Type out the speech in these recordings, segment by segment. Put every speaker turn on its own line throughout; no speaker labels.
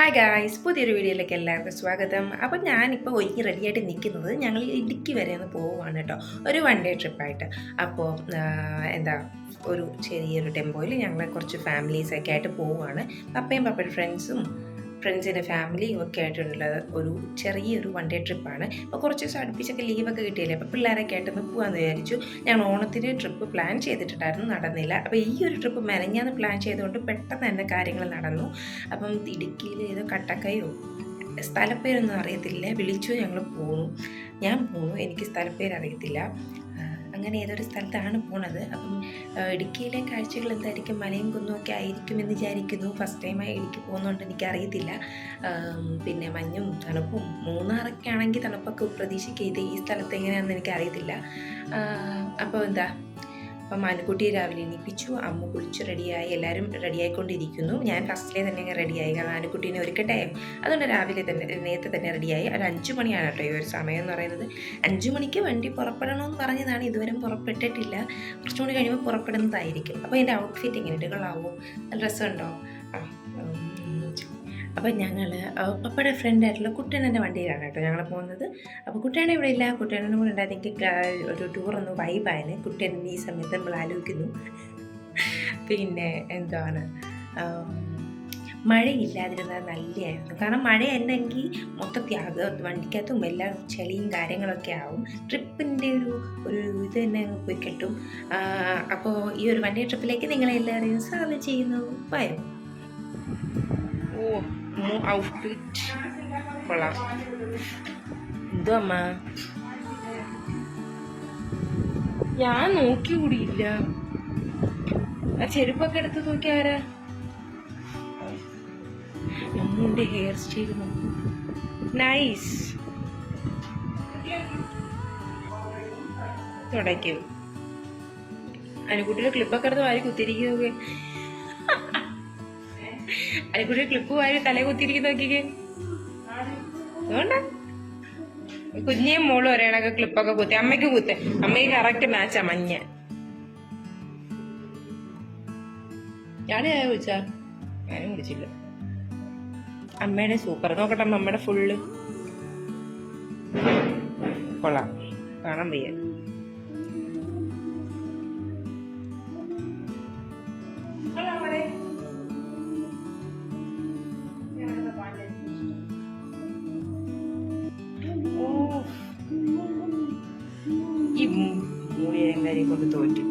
Hi guys പുതിയൊരു വീഡിയോയിലേക്ക് എല്ലാവർക്കും സ്വാഗതം. അപ്പോൾ ഞാനിപ്പോൾ ഒരുങ്ങി റെഡിയായിട്ട് നിൽക്കുന്നത് ഞങ്ങൾ ഇടുക്കി വരെ ഒന്ന് പോവുകയാണ് കേട്ടോ. ഒരു വൺ ഡേ ട്രിപ്പായിട്ട് അപ്പോൾ എന്താ ഒരു ചെറിയൊരു ടെമ്പോയിൽ ഞങ്ങൾ കുറച്ച് ഫാമിലീസൊക്കെ ആയിട്ട് പോവുകയാണ് പപ്പയും പപ്പയുടെ ഫ്രണ്ട്സും ഫ്രണ്ട്സിന്റെ ഫാമിലിയും ഒക്കെ ആയിട്ടുള്ള ഒരു ചെറിയൊരു വൺ ഡേ ട്രിപ്പാണ് അപ്പോൾ കുറച്ച് ദിവസം അടുപ്പിച്ചൊക്കെ ലീവൊക്കെ കിട്ടിയില്ലേ? അപ്പോൾ പിള്ളേരൊക്കെ ആയിട്ടൊന്ന് പോകാമെന്ന് വിചാരിച്ചു. ഞാൻ ഓണത്തിന് ട്രിപ്പ് പ്ലാൻ ചെയ്തിട്ടുണ്ടായിരുന്നു നടന്നില്ല. അപ്പോൾ ഈ ഒരു ട്രിപ്പ് മെനഞ്ഞാന്ന് പ്ലാൻ ചെയ്തുകൊണ്ട് പെട്ടെന്ന് തന്നെ കാര്യങ്ങൾ നടന്നു. അപ്പം ഇടുക്കിയിൽ ഏതോ കട്ടക്കയോ സ്ഥലപ്പേരൊന്നും അറിയത്തില്ല. വിളിച്ചു ഞങ്ങൾ പോന്നു. ഞാൻ പോന്നു. എനിക്ക് സ്ഥലപ്പേര് അറിയത്തില്ല ആ, അങ്ങനെ ഏതൊരു സ്ഥലത്താണ് പോണത്. അപ്പം ഇടുക്കിയിലെ കാഴ്ചകൾ എന്തായിരിക്കും? മലയും കുന്നും ഒക്കെ ആയിരിക്കും എന്ന് വിചാരിക്കുന്നു ഫസ്റ്റ് ടൈമായി ഇടുക്കി പോകുന്നുണ്ട് എനിക്കറിയത്തില്ല. പിന്നെ മഞ്ഞും തണുപ്പും മൂന്നാറൊക്കെ ആണെങ്കിൽ തണുപ്പൊക്കെ പ്രതീക്ഷിക്കുക ഈ സ്ഥലത്ത് എങ്ങനെയാണെന്ന് എനിക്കറിയത്തില്ല. അപ്പോൾ എന്താ? അപ്പം മാനുക്കുട്ടി രാവിലെ എണീപ്പിച്ചു. അമ്മ കുളിച്ച് റെഡിയായി എല്ലാവരും റെഡിയായിക്കൊണ്ടിരിക്കുന്നു ഞാൻ ഫസ്റ്റിലെ തന്നെ അങ്ങ് റെഡിയായി കാരണം മാനുക്കുട്ടീനെ ഒരുക്കട്ടെ. അതുകൊണ്ട് രാവിലെ തന്നെ നേരത്തെ തന്നെ റെഡിയായി ഒരു അഞ്ച് മണിയാണ് കേട്ടോ ഈ ഒരു സമയം എന്ന് പറയുന്നത്. അഞ്ച് മണിക്ക് വണ്ടി പുറപ്പെടണമെന്ന് പറഞ്ഞതാണ്. ഇതുവരെ പുറപ്പെട്ടിട്ടില്ല. കുറച്ചുകൂടി കഴിയുമ്പോൾ പുറപ്പെടുന്നതായിരിക്കും. അപ്പോൾ എന്റെ ഔട്ട്ഫിറ്റ് എങ്ങനെ ഇടുകളാവും നല്ല ഉം. അപ്പോൾ ഞങ്ങൾ പപ്പയുടെ ഫ്രണ്ടായിട്ടുള്ള കുട്ടനന്റെ വണ്ടിയിലാണ് കേട്ടോ ഞങ്ങൾ പോകുന്നത് അപ്പോൾ കുട്ടേണ ഇവിടെ ഇല്ല. കുട്ടേണനും കൂടെ ഉണ്ടായിരുന്നു എനിക്ക് ഒരു ടൂർ ഒന്ന് വൈബായന് കുട്ടൻ ഈ സമയത്ത് നമ്മൾ ആലോചിക്കുന്നു. പിന്നെ എന്താണ് മഴയില്ലാതിരുന്നത് നല്ലതായിരുന്നു കാരണം മഴ ഉണ്ടെങ്കിൽ മൊത്തത്തിൽ ആകെ വണ്ടിക്കകത്തും എല്ലാം ചെളിയും കാര്യങ്ങളൊക്കെ ആവും. ട്രിപ്പിന്റെ ഒരു ഒരു ഇത് തന്നെ പോയി കിട്ടും. അപ്പോൾ ഈ ഒരു വണ്ടി ട്രിപ്പിലേക്ക് നിങ്ങളെല്ലാവരെയും സ്വാഗതം ചെയ്യുന്നു. ഭയം ഓ. ഔട്ട്ഫിറ്റ് കൊള്ളാം എന്തോ അമ്മ ഞാൻ നോക്കി കൂടിയില്ല ആ ചെരുപ്പൊക്കെ എടുത്ത് നോക്കിയാരാ അമ്മൂന്റെ ഹെയർ സ്റ്റൈൽ നൈസ് തുടയ്ക്കും. അനുകുട്ടിയുടെ ക്ലിപ്പൊക്കെ എടുത്ത് വാരി കുത്തിരിക്കുന്നൊക്കെ കൂടി ക്ലിപ്പ് വാരി തലേ കുത്തിരിക്കുന്ന നോക്കിക്കേ. കുഞ്ഞിയും മോളും ഒരേണൊക്കെ ക്ലിപ്പൊക്കെ കുത്തി. അമ്മയ്ക്ക് കുത്തേ. അമ്മയ്ക്ക് കറക്റ്റ് മാച്ചാ മഞ്ഞ. ഞാനേ ചോദിച്ചാ ഞാനും കുടിച്ചില്ല അമ്മയുടെ സൂപ്പർ നോക്കട്ടെ അമ്മ അമ്മയുടെ ഫുള്ള് കൊള്ളാം. കാണാൻ വയ്യ. കാര്യം കൊണ്ട് തോറ്റു.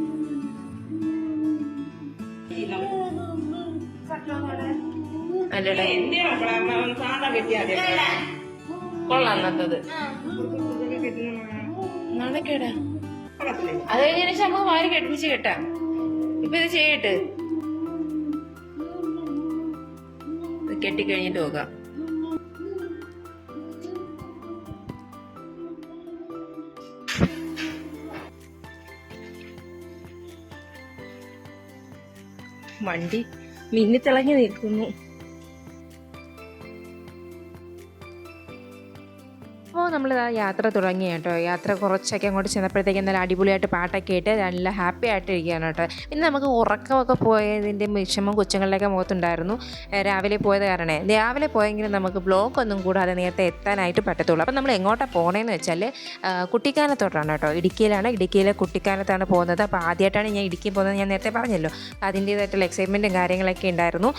അത് കഴിഞ്ഞ ശേഷം നമുക്ക് വാരി കെട്ടിച്ച് കെട്ടാം. ഇപ്പൊ ഇത് ചെയ്യട്ട്. കെട്ടിക്കഴിഞ്ഞിട്ട് പോകാം. വണ്ടി മിന്നിത്തിളങ്ങി നിൽക്കുന്നു.
നമ്മൾ യാത്ര തുടങ്ങി കേട്ടോ. യാത്ര കുറച്ചൊക്കെ അങ്ങോട്ട് ചെന്നപ്പോഴത്തേക്കും നല്ല അടിപൊളിയായിട്ട് പാട്ടൊക്കെ ഇട്ട് നല്ല ഹാപ്പി ആയിട്ട് ഇരിക്കുകയാണ് കേട്ടോ. പിന്നെ നമുക്ക് ഉറക്കമൊക്കെ പോയതിന്റെ വിഷമം കൊച്ചുങ്ങളിലൊക്കെ മുഖത്തുണ്ടായിരുന്നു. രാവിലെ പോയത് കാരണേ രാവിലെ പോയെങ്കിലും നമുക്ക് ബ്ലോക്ക് ഒന്നും കൂടാതെ നേരത്തെ എത്താനായിട്ട് പറ്റത്തുള്ളൂ. അപ്പോൾ നമ്മൾ എങ്ങോട്ടാണ് പോകണേന്ന് വെച്ചാൽ കുട്ടിക്കാനത്തോട്ടാണ് കേട്ടോ. ഇടുക്കിയിലാണ്. ഇടുക്കിയിലെ കുട്ടിക്കാനത്താണ് പോകുന്നത്. അപ്പോൾ ആദ്യമായിട്ടാണ് ഞാൻ ഇടുക്കി പോകുന്നത് ഞാൻ നേരത്തെ പറഞ്ഞല്ലോ. അതിന്റേതായിട്ടുള്ള എക്സൈറ്റ്മെന്റും കാര്യങ്ങളൊക്കെ ഉണ്ടായിരുന്നു.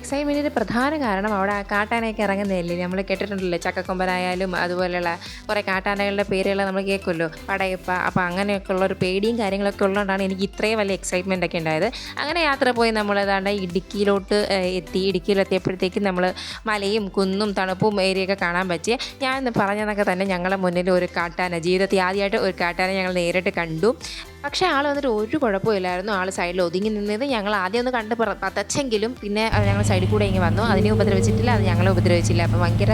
എക്സൈറ്റ്മെന്റിന്റെ പ്രധാന കാരണം അവിടെ ആ കാട്ടാനയൊക്കെ ഇറങ്ങുന്നതല്ലേ? നമ്മൾ കേട്ടിട്ടുണ്ടല്ലോ ചക്കക്കൊമ്പനായാലും അതുപോലെയുള്ള കുറേ കാട്ടാനകളുടെ പേരുകൾ നമ്മൾ കേൾക്കുമല്ലോ. പടയപ്പ അപ്പോൾ അങ്ങനെയൊക്കെ ഉള്ള ഒരു പേടിയും കാര്യങ്ങളൊക്കെ ഉള്ളതുകൊണ്ടാണ് എനിക്ക് ഇത്രയും വലിയ എക്സൈറ്റ്മെന്റ് ഒക്കെ ഉണ്ടായത്. അങ്ങനെ യാത്ര പോയി നമ്മൾ ഏതാണ്ട് ഇടുക്കിയിലോട്ട് എത്തി. ഇടുക്കിയിലെത്തിയപ്പോഴത്തേക്കും നമ്മൾ മലയും കുന്നും തണുപ്പും ഏരിയയൊക്കെ കാണാൻ പറ്റിയ ഞാൻ പറഞ്ഞതൊക്കെ തന്നെ ഞങ്ങളുടെ മുന്നിൽ ഒരു കാട്ടാന ജീവിതത്തിൽ ആദ്യമായിട്ട് ഒരു കാട്ടാന ഞങ്ങൾ നേരിട്ട് കണ്ടു. പക്ഷേ ആൾ വന്നിട്ട് ഒരു കുഴപ്പമില്ലായിരുന്നു. ആൾ സൈഡിൽ ഒതുങ്ങി നിന്നത്. ഞങ്ങൾ ആദ്യം ഒന്ന് കണ്ട് പതച്ചെങ്കിലും പിന്നെ ഞങ്ങൾ സൈഡിൽ കൂടെ ഇങ്ങനെ വന്നു. അതിനെ ഉപദ്രവിച്ചിട്ടില്ല അത് ഞങ്ങളെ ഉപദ്രവിച്ചില്ല. അപ്പം ഭയങ്കര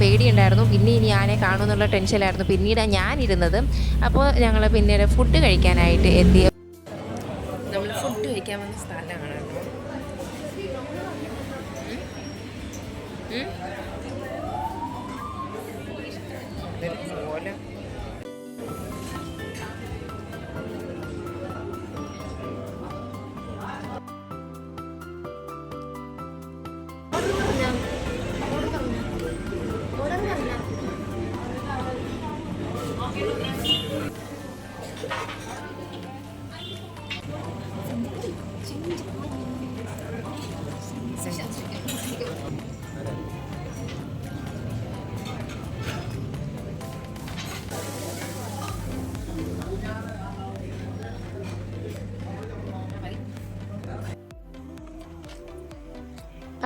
പേടി പേടിയുണ്ടായിരുന്നു. പിന്നെ ഇനി ആനെ കാണുമെന്നുള്ള ടെൻഷനിലായിരുന്നു. പിന്നീട് ഞാനിരുന്നത്. അപ്പോൾ ഞങ്ങൾ പിന്നീട് ഫുഡ് കഴിക്കാനായിട്ട് എത്തി.
നമ്മൾ ഫുഡ് കഴിക്കാൻ വന്ന സ്ഥലമാണ്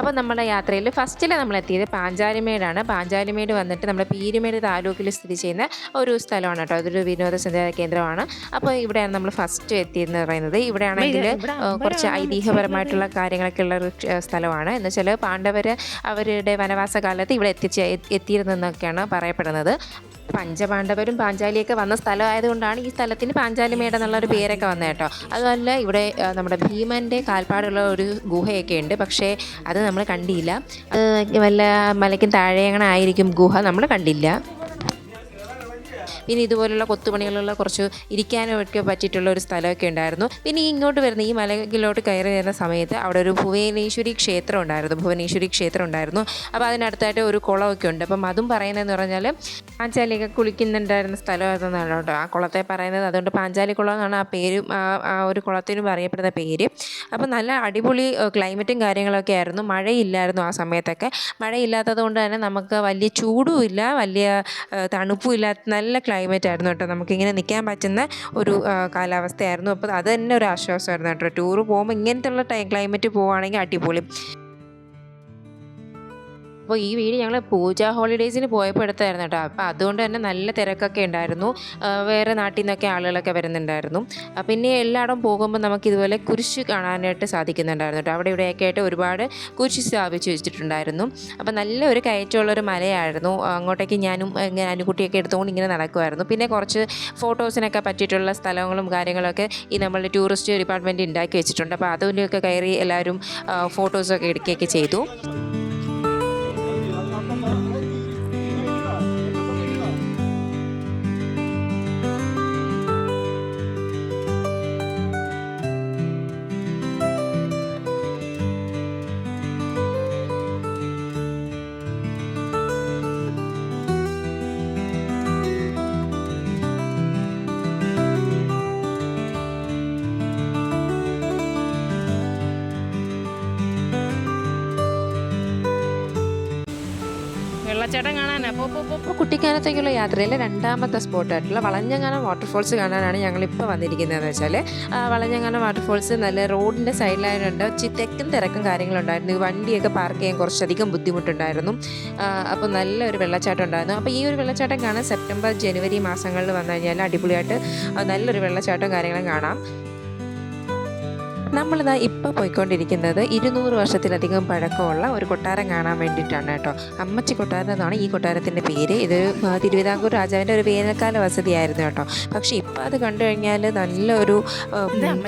അപ്പോൾ നമ്മുടെ യാത്രയിൽ ഫസ്റ്റിൽ നമ്മൾ എത്തിയത് പാഞ്ചാലിമേടാണ്. പാഞ്ചാലിമേട് വന്നിട്ട് നമ്മുടെ പീരുമേട് താലൂക്കിൽ സ്ഥിതി ചെയ്യുന്ന ഒരു സ്ഥലമാണ് കേട്ടോ. അതൊരു വിനോദസഞ്ചാര കേന്ദ്രമാണ്. അപ്പോൾ ഇവിടെയാണ് നമ്മൾ ഫസ്റ്റ് എത്തിയെന്ന് പറയുന്നത്. ഇവിടെയാണെങ്കിൽ കുറച്ച് ഐതിഹ്യപരമായിട്ടുള്ള കാര്യങ്ങളൊക്കെ ഉള്ള ഒരു സ്ഥലമാണ്. എന്ന് വെച്ചാൽ പാണ്ഡവർ അവരുടെ വനവാസ കാലത്ത് ഇവിടെ എത്തിച്ച് എത്തിയിരുന്നെന്നൊക്കെയാണ് പറയപ്പെടുന്നത്. പഞ്ചപാണ്ഡവരും പാഞ്ചാലിയൊക്കെ വന്ന സ്ഥലമായതുകൊണ്ടാണ് ഈ സ്ഥലത്തിന് പാഞ്ചാലിമേട് എന്നുള്ളൊരു പേരൊക്കെ വന്നത് കേട്ടോ. അതുമല്ല ഇവിടെ നമ്മുടെ ഭീമന്റെ കാൽപ്പാടുള്ള ഒരു ഗുഹയൊക്കെ ഉണ്ട്. പക്ഷേ അത് നമ്മൾ കണ്ടില്ല. വല്ല മലയ്ക്കും താഴെ അങ്ങനെ ആയിരിക്കും ഗുഹ നമ്മൾ കണ്ടില്ല. പിന്നെ ഇതുപോലുള്ള കൊത്തുപണികളുള്ള കുറച്ച് ഇരിക്കാനൊക്കെ പറ്റിയിട്ടുള്ള ഒരു സ്ഥലമൊക്കെ ഉണ്ടായിരുന്നു. പിന്നെ ഇങ്ങോട്ട് വരുന്ന ഈ മലയിലോട്ട് കയറി വരുന്ന സമയത്ത് അവിടെ ഒരു ഭുവനേശ്വരി ക്ഷേത്രം ഉണ്ടായിരുന്നു. ഭുവനേശ്വരി ക്ഷേത്രം ഉണ്ടായിരുന്നു. അപ്പോൾ അതിനടുത്തായിട്ട് ഒരു കുളമൊക്കെ ഉണ്ട്. അപ്പം അതും പറയുന്നതെന്ന് പറഞ്ഞാൽ പാഞ്ചാലിയൊക്കെ കുളിക്കുന്നുണ്ടായിരുന്ന സ്ഥലമായിരുന്നാണ് കേട്ടോ. ആ കുളത്തെ പറയുന്നത് അതുകൊണ്ട് പാഞ്ചാലി കുളം എന്നാണ് ആ പേരും ആ ഒരു കുളത്തിനും അറിയപ്പെടുന്ന പേര്. അപ്പോൾ നല്ല അടിപൊളി ക്ലൈമറ്റും കാര്യങ്ങളൊക്കെ ആയിരുന്നു. മഴയില്ലായിരുന്നു ആ സമയത്തൊക്കെ. മഴയില്ലാത്തത് കൊണ്ട് തന്നെ നമുക്ക് വലിയ ചൂടും ഇല്ല വലിയ തണുപ്പും ഇല്ലാത്ത നല്ല ക്ലൈമറ്റ് ആയിരുന്നു കേട്ടോ. നമുക്കിങ്ങനെ നിൽക്കാൻ പറ്റുന്ന ഒരു കാലാവസ്ഥയായിരുന്നു. അപ്പോൾ അത് തന്നെ ഒരു ആശ്വാസമായിരുന്നു കേട്ടോ. ടൂറ് പോകുമ്പോൾ ഇങ്ങനത്തെ ഉള്ള ക്ലൈമറ്റ് പോവുകയാണെങ്കിൽ അടിപൊളി. അപ്പോൾ ഈ വീട് ഞങ്ങൾ പൂജ ഹോളിഡേയ്സിന് പോയപ്പോൾ എടുത്തായിരുന്നു കേട്ടോ. അപ്പോൾ അതുകൊണ്ട് തന്നെ നല്ല തിരക്കൊക്കെ ഉണ്ടായിരുന്നു. വേറെ നാട്ടിൽ നിന്നൊക്കെ ആളുകളൊക്കെ വരുന്നുണ്ടായിരുന്നു. പിന്നെ എല്ലായിടം പോകുമ്പോൾ നമുക്ക് ഇതുപോലെ കുരിശ് കാണാനായിട്ട് സാധിക്കുന്നുണ്ടായിരുന്നു കേട്ടോ. അവിടെ ഇവിടെയൊക്കെ ആയിട്ട് ഒരുപാട് കുരിശ് സ്ഥാപിച്ച് വെച്ചിട്ടുണ്ടായിരുന്നു. അപ്പോൾ നല്ല ഒരു കയറ്റമുള്ളൊരു മലയായിരുന്നു. അങ്ങോട്ടേക്ക് ഞാനും ഇങ്ങനെ അനുകുട്ടിയൊക്കെ എടുത്തുകൊണ്ട് ഇങ്ങനെ നടക്കുമായിരുന്നു പിന്നെ കുറച്ച് ഫോട്ടോസിനൊക്കെ പറ്റിയിട്ടുള്ള സ്ഥലങ്ങളും കാര്യങ്ങളൊക്കെ ഈ നമ്മളുടെ ടൂറിസ്റ്റ് ഡിപ്പാർട്ട്മെന്റ് ഉണ്ടാക്കി വെച്ചിട്ടുണ്ട്. അപ്പോൾ അതിന്റെയൊക്കെ കയറി എല്ലാവരും ഫോട്ടോസൊക്കെ എടുക്കുകയൊക്കെ ചെയ്തു.
വെള്ളച്ചാട്ടം കാണാനാ?
അപ്പോൾ കുട്ടിക്കാനത്തേക്കുള്ള യാത്രയിലെ രണ്ടാമത്തെ സ്പോട്ടായിട്ടുള്ള വളഞ്ഞങ്ങാനം വാട്ടർഫോൾസ് കാണാനാണ് ഞങ്ങളിപ്പോൾ വന്നിരിക്കുന്നതെന്ന് വെച്ചാൽ വളഞ്ഞങ്ങാനം വാട്ടർഫോൾസ് നല്ല റോഡിന്റെ സൈഡിലായതുകൊണ്ട് ചി തെക്കും തിരക്കും കാര്യങ്ങളുണ്ടായിരുന്നു. ഈ വണ്ടിയൊക്കെ പാർക്ക് ചെയ്യാൻ കുറച്ചധികം ബുദ്ധിമുട്ടുണ്ടായിരുന്നു. അപ്പോൾ നല്ലൊരു വെള്ളച്ചാട്ടം ഉണ്ടായിരുന്നു. അപ്പോൾ ഈ ഒരു വെള്ളച്ചാട്ടം കാണാൻ സെപ്റ്റംബർ ജനുവരി മാസങ്ങളിൽ വന്നു കഴിഞ്ഞാൽ അടിപൊളിയായിട്ട് നല്ലൊരു വെള്ളച്ചാട്ടം കാര്യങ്ങളും കാണാം. നമ്മളിതാ ഇപ്പോൾ പോയിക്കൊണ്ടിരിക്കുന്നത് ഇരുന്നൂറ് വർഷത്തിലധികം പഴക്കമുള്ള ഒരു കൊട്ടാരം കാണാൻ വേണ്ടിയിട്ടാണ് കേട്ടോ. അമ്മച്ചി കൊട്ടാരം എന്നാണ് ഈ കൊട്ടാരത്തിന്റെ പേര്. ഇത് തിരുവിതാംകൂർ രാജാവിന്റെ ഒരു വേനൽക്കാല വസതിയായിരുന്നു കേട്ടോ. പക്ഷേ ഇപ്പോൾ അത് കണ്ടു കഴിഞ്ഞാൽ നല്ലൊരു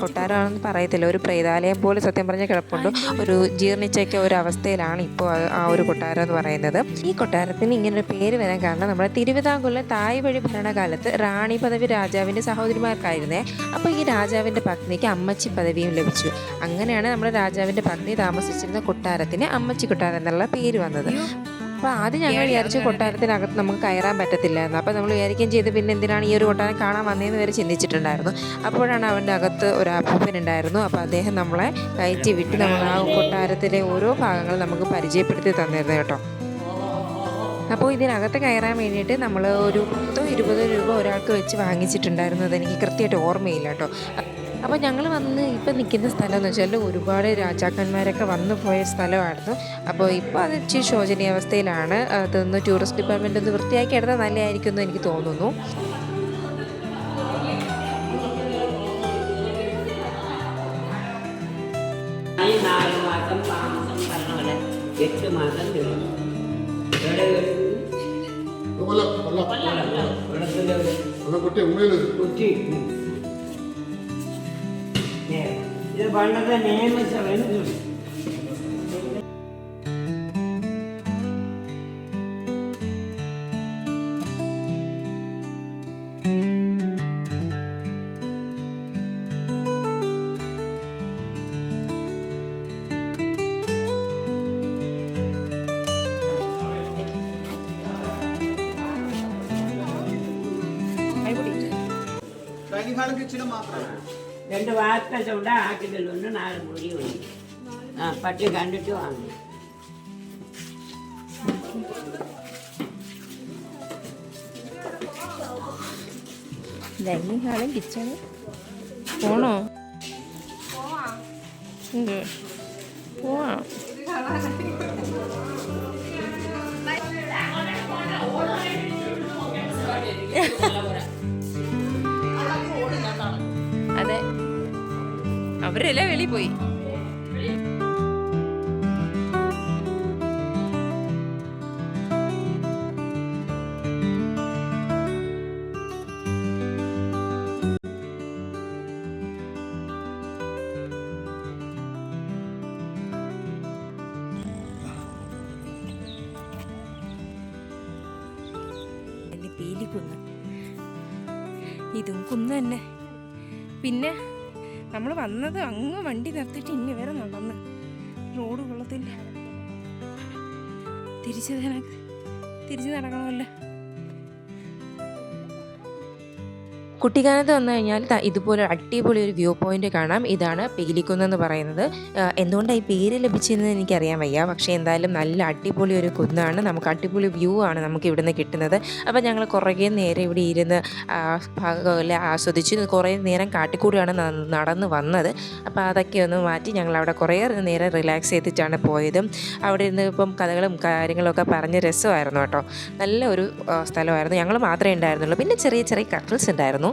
കൊട്ടാരമാണെന്ന് പറയത്തില്ല. ഒരു പ്രേതാലയം പോലെ സത്യം പറഞ്ഞ കിടപ്പുണ്ട്. ഒരു ജീർണിച്ചൊക്കെ ഒരു അവസ്ഥയിലാണ് ഇപ്പോൾ ആ- ഒരു കൊട്ടാരം എന്ന് പറയുന്നത്. ഈ കൊട്ടാരത്തിന് ഇങ്ങനൊരു പേര് വരാൻ കാരണം നമ്മുടെ തിരുവിതാംകൂറിലെ തായ് വഴി ഭരണകാലത്ത് റാണി പദവി രാജാവിന്റെ സഹോദരിമാർക്കായിരുന്നേ. അപ്പോൾ ഈ രാജാവിന്റെ പത്നിക്ക് അമ്മച്ചി പദവിയും ലഭിച്ചു. അങ്ങനെയാണ് നമ്മുടെ രാജാവിന്റെ പത്നി താമസിച്ചിരുന്ന കൊട്ടാരത്തിന് അമ്മച്ചി കൊട്ടാരം എന്നുള്ള പേര് വന്നത്. അപ്പോൾ ആദ്യം ഞങ്ങൾ വിചാരിച്ചു കൊട്ടാരത്തിനകത്ത് നമുക്ക് കയറാൻ പറ്റത്തില്ലായിരുന്നു അപ്പോൾ നമ്മൾ വിചാരിക്കുകയും ചെയ്ത് പിന്നെ എന്തിനാണ് ഈ ഒരു കൊട്ടാരം കാണാൻ വന്നതെന്ന് വരെ ചിന്തിച്ചിട്ടുണ്ടായിരുന്നു. അപ്പോഴാണ് അവന്റെ അകത്ത് ഒരു അപ്പൂപ്പൻ ഉണ്ടായിരുന്നു. അപ്പോൾ അദ്ദേഹം നമ്മളെ കയറ്റി വിട്ട് നമ്മൾ ആ കൊട്ടാരത്തിലെ ഓരോ ഭാഗങ്ങൾ നമുക്ക് പരിചയപ്പെടുത്തി തന്നിരുന്നു കേട്ടോ. അപ്പോൾ ഇതിനകത്ത് കയറാൻ വേണ്ടിയിട്ട് നമ്മൾ ഒരു പത്തോ ഇരുപതോ രൂപ ഒരാൾക്ക് വെച്ച് വാങ്ങിച്ചിട്ടുണ്ടായിരുന്നു അതെനിക്ക് കൃത്യമായിട്ട് ഓർമ്മയില്ല കേട്ടോ. അപ്പോൾ ഞങ്ങൾ വന്ന് ഇപ്പം നിൽക്കുന്ന സ്ഥലം എന്ന് വെച്ചാൽ ഒരുപാട് രാജാക്കന്മാരൊക്കെ വന്നു പോയ സ്ഥലമായിരുന്നു. അപ്പോൾ ഇപ്പോൾ അത് ഇച്ചിരി ശോചനീയാവസ്ഥയിലാണ്. അതൊന്ന് ടൂറിസ്റ്റ് ഡിപ്പാർട്ട്മെന്റ് ഒന്ന് വൃത്തിയാക്കി എടുത്താൽ നല്ലതായിരിക്കും എന്ന് എനിക്ക് തോന്നുന്നു.
എട്ട് മാസം കഴിഞ്ഞു.
കുട്ടി ഉമ്മയിൽ
കുറ്റി ഇത് പണ്ടത്തെ നിയമസഭയിൽ നിന്ന്
ഡൈനിങ് ഹാളും കിച്ചണും മാത്രമാണ്
രണ്ട് വാർത്തച്ചുണ്ട് മുടി നാല് മുറിയുണ്ട് ആ പട്ടി കണ്ടിട്ട് വാങ്ങും.
ഡൈനിങ് ഹാളും കിച്ചണും. പോണോ? പോവാം. അവരെല്ലാം വെളി പോയി.
ഇതും കുന്ന് തന്നെ. പിന്നെ? നമ്മൾ വന്നത് അങ്ങ് വണ്ടി നിർത്തിയിട്ട് ഇനി വരെ നടന്ന്. റോഡ് കൊള്ളത്തില്ല തിരിച്ചു തിരിച്ച് നടക്കണമല്ലോ.
കുട്ടിക്കാനത്ത് വന്നു കഴിഞ്ഞാൽ ഇതുപോലെ അടിപൊളി ഒരു വ്യൂ പോയിന്റ് കാണാം. ഇതാണ് പേലിക്കുന്ന് എന്ന് പറയുന്നത് എന്തുകൊണ്ടാണ് ഈ പേര് ലഭിച്ചതെന്ന് എനിക്കറിയാൻ വയ്യ. പക്ഷേ എന്തായാലും നല്ല അടിപൊളി ഒരു കുന്നാണ്. നമുക്ക് അടിപൊളി വ്യൂ ആണ് നമുക്ക് ഇവിടുന്ന് കിട്ടുന്നത്. അപ്പോൾ ഞങ്ങൾ കുറേ നേരം ഇവിടെ ഇരുന്ന് ഭാഗമെല്ലാം ആസ്വദിച്ച്. കുറേ നേരം കാട്ടിക്കൂടിയാണ് നടന്ന് വന്നത്. അപ്പോൾ അതൊക്കെ ഒന്ന് മാറ്റി ഞങ്ങൾ അവിടെ കുറേ നേരം റിലാക്സ് ചെയ്തിട്ടാണ് പോയതും. അവിടെ ഇരുന്ന് ഇപ്പം കഥകളും കാര്യങ്ങളൊക്കെ പറഞ്ഞ് രസമായിരുന്നു കേട്ടോ. നല്ല ഒരു സ്ഥലമായിരുന്നു. ഞങ്ങൾ മാത്രമേ ഉണ്ടായിരുന്നുള്ളൂ. പിന്നെ ചെറിയ ചെറിയ കപ്പിൾസ് ഉണ്ടായിരുന്നു.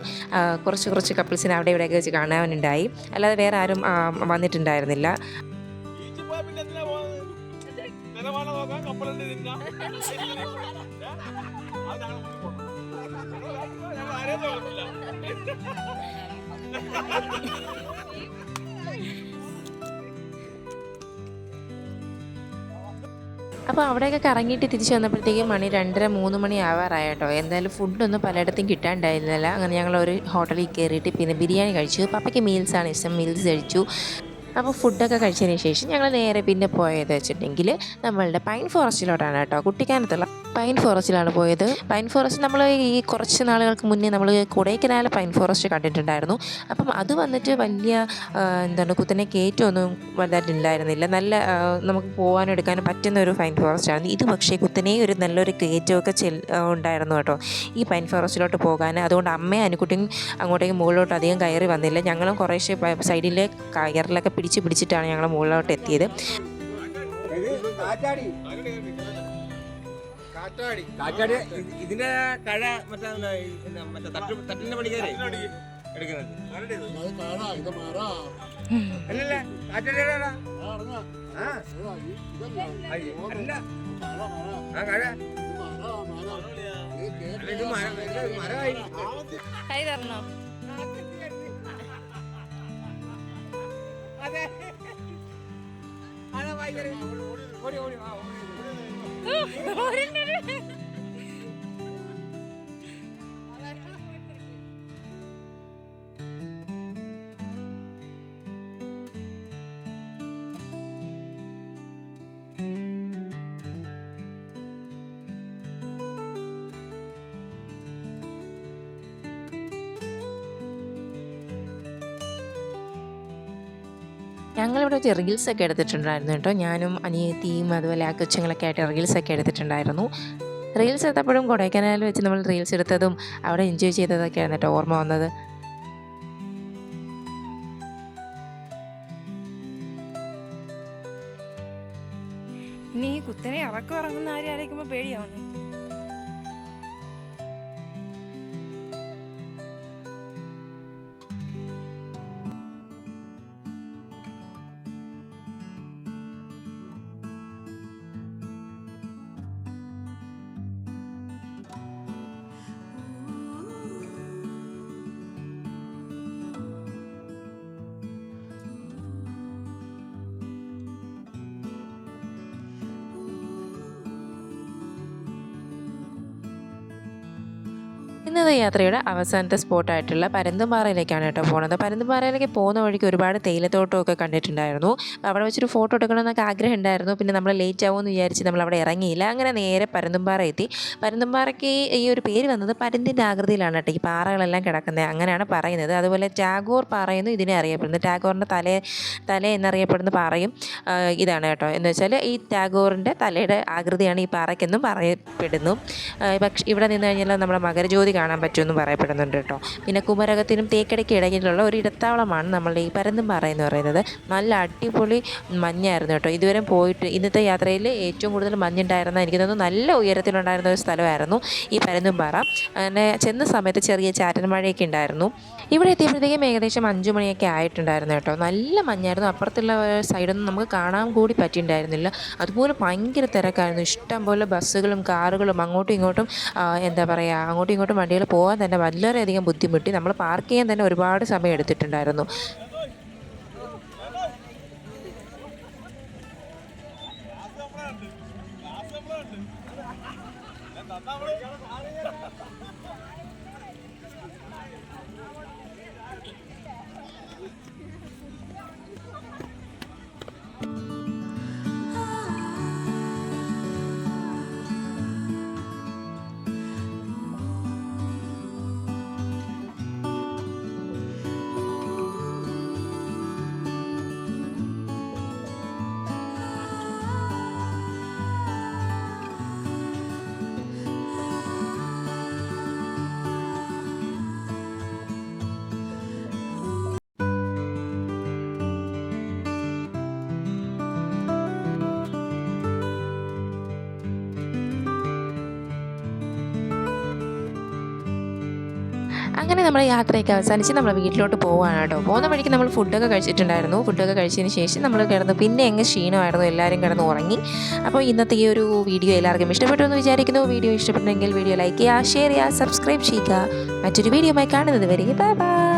കുറച്ച് കുറച്ച് കപ്പിൾസിനെ അവിടെ ഇവിടെയൊക്കെ വെച്ച് കാണാനുണ്ടായി. അല്ലാതെ വേറെ ആരും വന്നിട്ടുണ്ടായിരുന്നില്ല.
പോയാൽ
അപ്പോൾ അവിടെയൊക്കെ കറങ്ങിയിട്ട് തിരിച്ച് വന്നപ്പോഴത്തേക്കും മണി രണ്ടര മൂന്ന് മണി ആവാറായി കേട്ടോ. എന്തായാലും ഫുഡൊന്നും പലയിടത്തും കിട്ടാണ്ടായിരുന്നില്ല. അങ്ങനെ ഞങ്ങൾ ഒരു ഹോട്ടലിൽ കയറിയിട്ട് പിന്നെ ബിരിയാണി കഴിച്ചു. പപ്പയ്ക്ക് മീൽസാണ് ഇഷ്ടം. മീൽസ് കഴിച്ചു. അപ്പോൾ ഫുഡൊക്കെ കഴിച്ചതിന് ശേഷം ഞങ്ങൾ നേരെ പിന്നെ പോയത് വെച്ചിട്ടുണ്ടെങ്കിൽ നമ്മളുടെ പൈൻ ഫോറസ്റ്റിലോട്ടാണ് കേട്ടോ. കുട്ടിക്കാനത്തുള്ള പൈൻ ഫോറസ്റ്റിലാണ് പോയത്. പൈൻ ഫോറസ്റ്റ് നമ്മൾ ഈ കുറച്ച് നാളുകൾക്ക് മുന്നേ നമ്മൾ കൊടൈക്കനാൽ പൈൻ ഫോറസ്റ്റ് കണ്ടിട്ടുണ്ടായിരുന്നു. അപ്പം അത് വന്നിട്ട് വലിയ എന്താണ് കുത്തനെ കയറ്റമൊന്നും വലുതായിട്ടുണ്ടായിരുന്നില്ല നല്ല നമുക്ക് പോകാനും എടുക്കാനും പറ്റുന്ന ഒരു പൈൻ ഫോറസ്റ്റ് ആയിരുന്നു ഇത് പക്ഷേ കുത്തനെ ഒരു നല്ലൊരു കയറ്റമൊക്കെ ചെൽ ഉണ്ടായിരുന്നു കേട്ടോ. ഈ പൈൻ ഫോറസ്റ്റിലോട്ട് പോകാൻ അതുകൊണ്ട് അമ്മയും അനുക്കുട്ടിയും അങ്ങോട്ടേക്ക് മുകളിലോട്ട് അധികം കയറി വന്നില്ല. ഞങ്ങളും കുറേശ്ശെ സൈഡിലെ കയറിലൊക്കെ പിടിച്ച് പിടിച്ചിട്ടാണ് ഞങ്ങൾ മുകളിലോട്ട് എത്തിയത്.
കാറ്റാടി
കാറ്റാടി.
കാറ്റാടി ഇത് ഇതിന്റെ കഴ മറ്റേ മറ്റേ തട്ട് തട്ടിന്റെ പണിക്കാരെ എടുക്കുന്നത്. അല്ലല്ല കാറ്റാടിയുടെ അല്ല. ആ കഴ.
കൈ തരണോ?
അതെ. അതാ ഭയങ്കര ഓടി ഓടി ആ ഓടി. Öğrenleri.
ഞങ്ങളിവിടെ വെച്ച് റീൽസൊക്കെ എടുത്തിട്ടുണ്ടായിരുന്നു കേട്ടോ. ഞാനും അനിയത്തിയും അതുപോലെ ആ കൊച്ചുങ്ങളൊക്കെ ആയിട്ട് റീൽസൊക്കെ എടുത്തിട്ടുണ്ടായിരുന്നു. റീൽസ് എടുത്തപ്പോഴും കൊടൈക്കനാലിൽ വെച്ച് നമ്മൾ റീൽസ് എടുത്തതും അവിടെ എൻജോയ് ചെയ്തതൊക്കെയാണ് കേട്ടോ ഓർമ്മ വന്നത്. ഇന്നത്തെ യാത്രയുടെ അവസാനത്തെ സ്പോട്ടായിട്ടുള്ള പരന്തുംപാറയിലേക്കാണ് കേട്ടോ പോണത്. പരന്തുംപാറയിലേക്ക് പോകുന്ന വഴിക്ക് ഒരുപാട് തേയിലത്തോട്ടമൊക്കെ കണ്ടിട്ടുണ്ടായിരുന്നു. അവിടെ വെച്ചൊരു ഫോട്ടോ എടുക്കണമെന്നൊക്കെ ആഗ്രഹം ഉണ്ടായിരുന്നു. പിന്നെ നമ്മൾ ലേറ്റ് ആവുമെന്ന് വിചാരിച്ച് നമ്മൾ അവിടെ ഇറങ്ങിയില്ല. അങ്ങനെ നേരെ പരന്തുംപാറ എത്തി. പരന്തുംപാറയ്ക്ക് ഈ ഒരു പേര് വന്നത് പരന്തിന്റെ ആകൃതിയിലാണ് കേട്ടോ. ഈ പാറകളെല്ലാം കിടക്കുന്നത്. അങ്ങനെയാണ് പറയുന്നത്. അതുപോലെ ടാഗോർ പാറയെന്നും ഇതിനെ അറിയപ്പെടുന്നത് ടാഗോറിന്റെ തല തല എന്നറിയപ്പെടുന്ന പാറയും ഇതാണ് കേട്ടോ. എന്ന് വെച്ചാൽ ഈ ടാഗോറിന്റെ തലയുടെ ആകൃതിയാണ് ഈ പാറയ്ക്കെന്നും പറയപ്പെടുന്നു. പക്ഷേ ഇവിടെ നിന്ന് കഴിഞ്ഞാൽ നമ്മുടെ മകരജ്യോതി കാണാൻ പറ്റുമെന്ന് പറയപ്പെടുന്നുണ്ട് കേട്ടോ. പിന്നെ കുമരകത്തിനും തേക്കടയ്ക്ക് ഇടയിലുള്ള ഒരു ഇടത്താവളമാണ് നമ്മളുടെ ഈ പരന്തുംപാറ എന്ന് പറയുന്നത്. നല്ല അടിപൊളി മഞ്ഞായിരുന്നു കേട്ടോ. ഇതുവരെ പോയിട്ട് ഇന്നത്തെ യാത്രയിൽ ഏറ്റവും കൂടുതൽ മഞ്ഞുണ്ടായിരുന്ന എനിക്ക് തോന്നുന്നു നല്ല ഉയരത്തിലുണ്ടായിരുന്ന ഒരു സ്ഥലമായിരുന്നു ഈ പരന്തുംപാറ അങ്ങനെ ചെന്ന സമയത്ത് ചെറിയ ചാറ്റൽ മഴയൊക്കെ ഉണ്ടായിരുന്നു. ഇവിടെ എത്തിയപ്പോഴത്തേക്കും ഏകദേശം അഞ്ചു മണിയൊക്കെ ആയിട്ടുണ്ടായിരുന്നു കേട്ടോ. നല്ല മഞ്ഞായിരുന്നു. അപ്പുറത്തുള്ള സൈഡൊന്നും നമുക്ക് കാണാൻ കൂടി പറ്റിയിട്ടുണ്ടായിരുന്നില്ല. അതുപോലെ ഭയങ്കര തിരക്കായിരുന്നു. ഇഷ്ടം പോലെ ബസ്സുകളും കാറുകളും അങ്ങോട്ടും ഇങ്ങോട്ടും എന്താ പറയുക അങ്ങോട്ടും ഇങ്ങോട്ടും പോകാൻ തന്നെ വളരെയധികം ബുദ്ധിമുട്ടി നമ്മൾ പാർക്ക് ചെയ്യാൻ തന്നെ ഒരുപാട് സമയം എടുത്തിട്ടുണ്ടായിരുന്നു. അങ്ങനെ നമ്മൾ യാത്രയൊക്കെ അവസാനിച്ച് നമ്മൾ വീട്ടിലോട്ട് പോവുകയാണ് കേട്ടോ പോകുന്ന വഴിക്ക് നമ്മൾ ഫുഡൊക്കെ കഴിച്ചിട്ടുണ്ടായിരുന്നു. ഫുഡൊക്കെ കഴിച്ചതിന് ശേഷം നമ്മൾ കിടന്ന് പിന്നെ എങ്ങ് ക്ഷീണമായിരുന്നു. എല്ലാവരും കിടന്ന് ഉറങ്ങി. അപ്പോൾ ഇന്നത്തെ ഈ ഒരു വീഡിയോ എല്ലാവർക്കും ഇഷ്ടപ്പെട്ടു എന്ന് വിചാരിക്കുന്നു. വീഡിയോ ഇഷ്ടപ്പെട്ടെങ്കിൽ വീഡിയോ ലൈക്ക് ചെയ്യുക ഷെയർ ചെയ്യുക സബ്സ്ക്രൈബ് ചെയ്യുക. മറ്റൊരു വീഡിയോയുമായി കാണുന്നത് വരെ ബൈ ബൈ